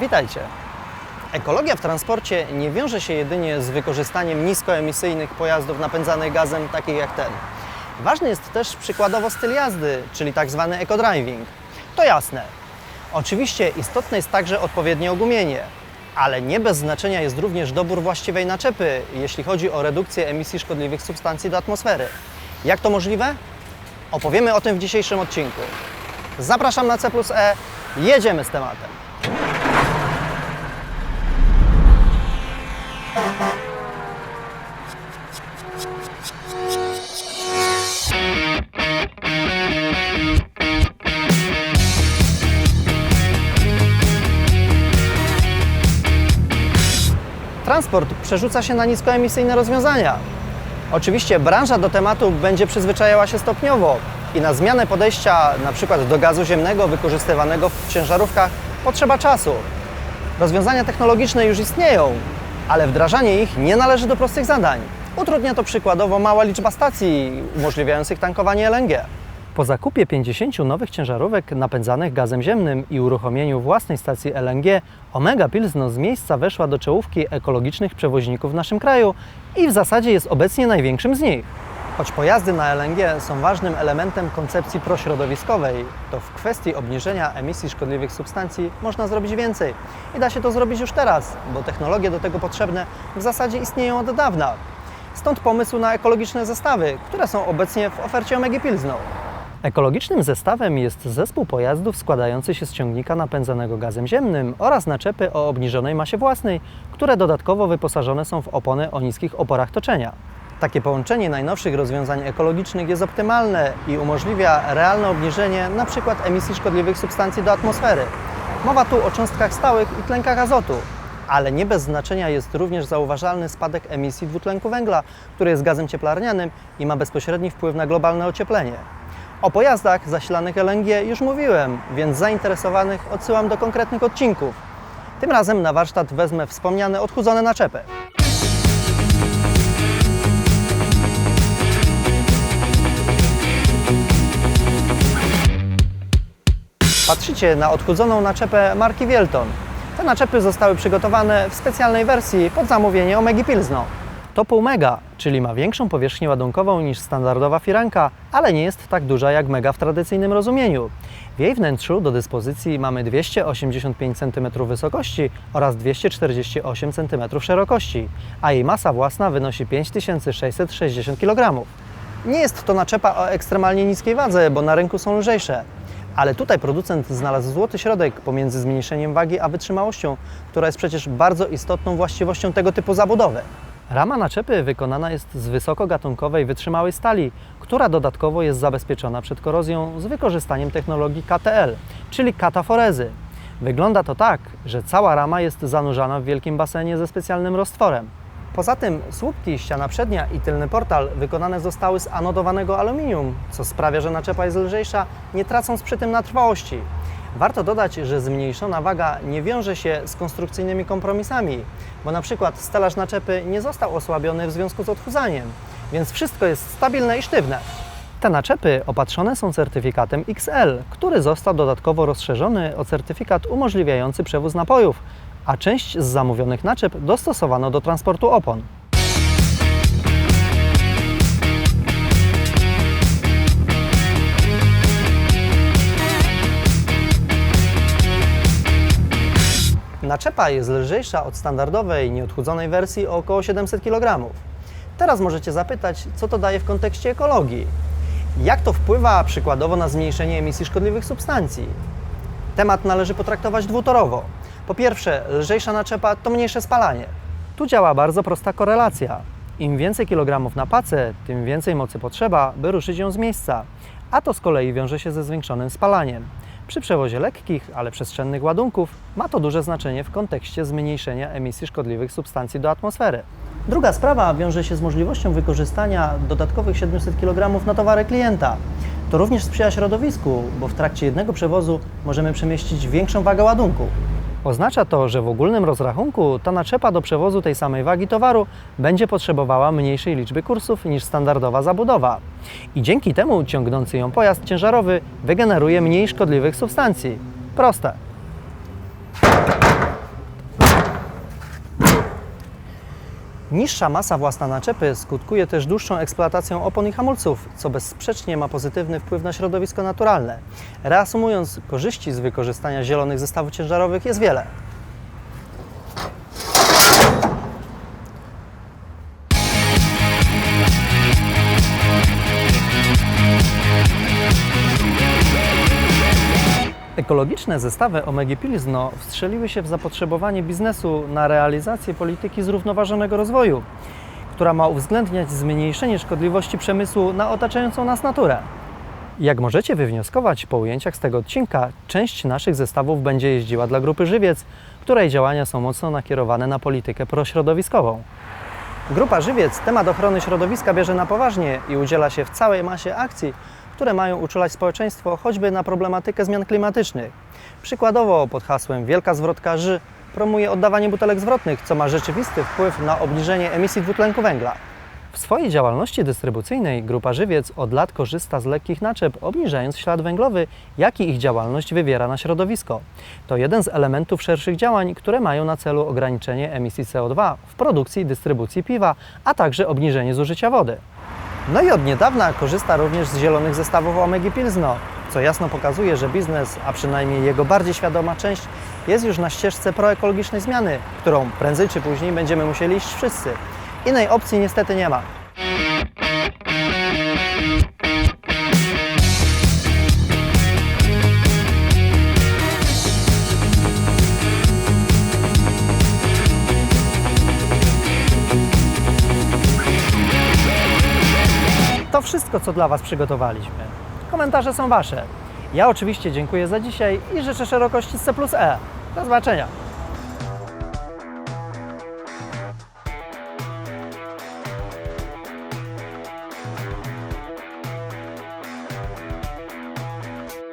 Witajcie. Ekologia w transporcie nie wiąże się jedynie z wykorzystaniem niskoemisyjnych pojazdów napędzanych gazem, takich jak ten. Ważny jest też przykładowo styl jazdy, czyli tak zwany eco-driving. To jasne. Oczywiście istotne jest także odpowiednie ogumienie, ale nie bez znaczenia jest również dobór właściwej naczepy, jeśli chodzi o redukcję emisji szkodliwych substancji do atmosfery. Jak to możliwe? Opowiemy o tym w dzisiejszym odcinku. Zapraszam na C plus E, jedziemy z tematem. Transport przerzuca się na niskoemisyjne rozwiązania. Oczywiście branża do tematu będzie przyzwyczajała się stopniowo i na zmianę podejścia np. do gazu ziemnego wykorzystywanego w ciężarówkach potrzeba czasu. Rozwiązania technologiczne już istnieją, ale wdrażanie ich nie należy do prostych zadań. Utrudnia to przykładowo mała liczba stacji umożliwiających tankowanie LNG. Po zakupie 50 nowych ciężarówek napędzanych gazem ziemnym i uruchomieniu własnej stacji LNG, Omega Pilsno z miejsca weszła do czołówki ekologicznych przewoźników w naszym kraju i w zasadzie jest obecnie największym z nich. Choć pojazdy na LNG są ważnym elementem koncepcji prośrodowiskowej, to w kwestii obniżenia emisji szkodliwych substancji można zrobić więcej. I da się to zrobić już teraz, bo technologie do tego potrzebne w zasadzie istnieją od dawna. Stąd pomysł na ekologiczne zestawy, które są obecnie w ofercie Omegi Pilsno. Ekologicznym zestawem jest zespół pojazdów składający się z ciągnika napędzanego gazem ziemnym oraz naczepy o obniżonej masie własnej, które dodatkowo wyposażone są w opony o niskich oporach toczenia. Takie połączenie najnowszych rozwiązań ekologicznych jest optymalne i umożliwia realne obniżenie np. emisji szkodliwych substancji do atmosfery. Mowa tu o cząstkach stałych i tlenkach azotu, ale nie bez znaczenia jest również zauważalny spadek emisji dwutlenku węgla, który jest gazem cieplarnianym i ma bezpośredni wpływ na globalne ocieplenie. O pojazdach zasilanych LNG już mówiłem, więc zainteresowanych odsyłam do konkretnych odcinków. Tym razem na warsztat wezmę wspomniane odchudzone naczepy. Patrzycie na odchudzoną naczepę marki Wielton. Te naczepy zostały przygotowane w specjalnej wersji pod zamówienie Omegi Pilsno. To pół mega, czyli ma większą powierzchnię ładunkową niż standardowa firanka, ale nie jest tak duża jak mega w tradycyjnym rozumieniu. W jej wnętrzu do dyspozycji mamy 285 cm wysokości oraz 248 cm szerokości, a jej masa własna wynosi 5660 kg. Nie jest to naczepa o ekstremalnie niskiej wadze, bo na rynku są lżejsze. Ale tutaj producent znalazł złoty środek pomiędzy zmniejszeniem wagi a wytrzymałością, która jest przecież bardzo istotną właściwością tego typu zabudowy. Rama naczepy wykonana jest z wysokogatunkowej wytrzymałej stali, która dodatkowo jest zabezpieczona przed korozją z wykorzystaniem technologii KTL, czyli kataforezy. Wygląda to tak, że cała rama jest zanurzana w wielkim basenie ze specjalnym roztworem. Poza tym słupki, ściana przednia i tylny portal wykonane zostały z anodowanego aluminium, co sprawia, że naczepa jest lżejsza, nie tracąc przy tym na trwałości. Warto dodać, że zmniejszona waga nie wiąże się z konstrukcyjnymi kompromisami, bo na przykład stelaż naczepy nie został osłabiony w związku z odchudzaniem, więc wszystko jest stabilne i sztywne. Te naczepy opatrzone są certyfikatem XL, który został dodatkowo rozszerzony o certyfikat umożliwiający przewóz napojów, a część z zamówionych naczep dostosowano do transportu opon. Naczepa jest lżejsza od standardowej, nieodchudzonej wersji o około 700 kg. Teraz możecie zapytać, co to daje w kontekście ekologii? Jak to wpływa przykładowo na zmniejszenie emisji szkodliwych substancji? Temat należy potraktować dwutorowo. Po pierwsze, lżejsza naczepa to mniejsze spalanie. Tu działa bardzo prosta korelacja. Im więcej kilogramów na pacę, tym więcej mocy potrzeba, by ruszyć ją z miejsca. A to z kolei wiąże się ze zwiększonym spalaniem. Przy przewozie lekkich, ale przestrzennych ładunków ma to duże znaczenie w kontekście zmniejszenia emisji szkodliwych substancji do atmosfery. Druga sprawa wiąże się z możliwością wykorzystania dodatkowych 700 kg na towary klienta. To również sprzyja środowisku, bo w trakcie jednego przewozu możemy przemieścić większą wagę ładunku. Oznacza to, że w ogólnym rozrachunku ta naczepa do przewozu tej samej wagi towaru będzie potrzebowała mniejszej liczby kursów niż standardowa zabudowa. I dzięki temu ciągnący ją pojazd ciężarowy wygeneruje mniej szkodliwych substancji. Proste. Niższa masa własna naczepy skutkuje też dłuższą eksploatacją opon i hamulców, co bezsprzecznie ma pozytywny wpływ na środowisko naturalne. Reasumując, korzyści z wykorzystania zielonych zestawów ciężarowych jest wiele. Ekologiczne zestawy Omegi Pilzno wstrzeliły się w zapotrzebowanie biznesu na realizację polityki zrównoważonego rozwoju, która ma uwzględniać zmniejszenie szkodliwości przemysłu na otaczającą nas naturę. Jak możecie wywnioskować po ujęciach z tego odcinka, część naszych zestawów będzie jeździła dla grupy Żywiec, której działania są mocno nakierowane na politykę prośrodowiskową. Grupa Żywiec temat ochrony środowiska bierze na poważnie i udziela się w całej masie akcji, które mają uczulać społeczeństwo choćby na problematykę zmian klimatycznych. Przykładowo pod hasłem Wielka Zwrotka Ży promuje oddawanie butelek zwrotnych, co ma rzeczywisty wpływ na obniżenie emisji dwutlenku węgla. W swojej działalności dystrybucyjnej Grupa Żywiec od lat korzysta z lekkich naczep, obniżając ślad węglowy, jaki ich działalność wywiera na środowisko. To jeden z elementów szerszych działań, które mają na celu ograniczenie emisji CO2 w produkcji i dystrybucji piwa, a także obniżenie zużycia wody. No i od niedawna korzysta również z zielonych zestawów Omegi Pilzno, co jasno pokazuje, że biznes, a przynajmniej jego bardziej świadoma część, jest już na ścieżce proekologicznej zmiany, którą prędzej czy później będziemy musieli iść wszyscy. Innej opcji niestety nie ma. To wszystko, co dla Was przygotowaliśmy. Komentarze są Wasze. Ja oczywiście dziękuję za dzisiaj i życzę szerokości C plus E. Do zobaczenia.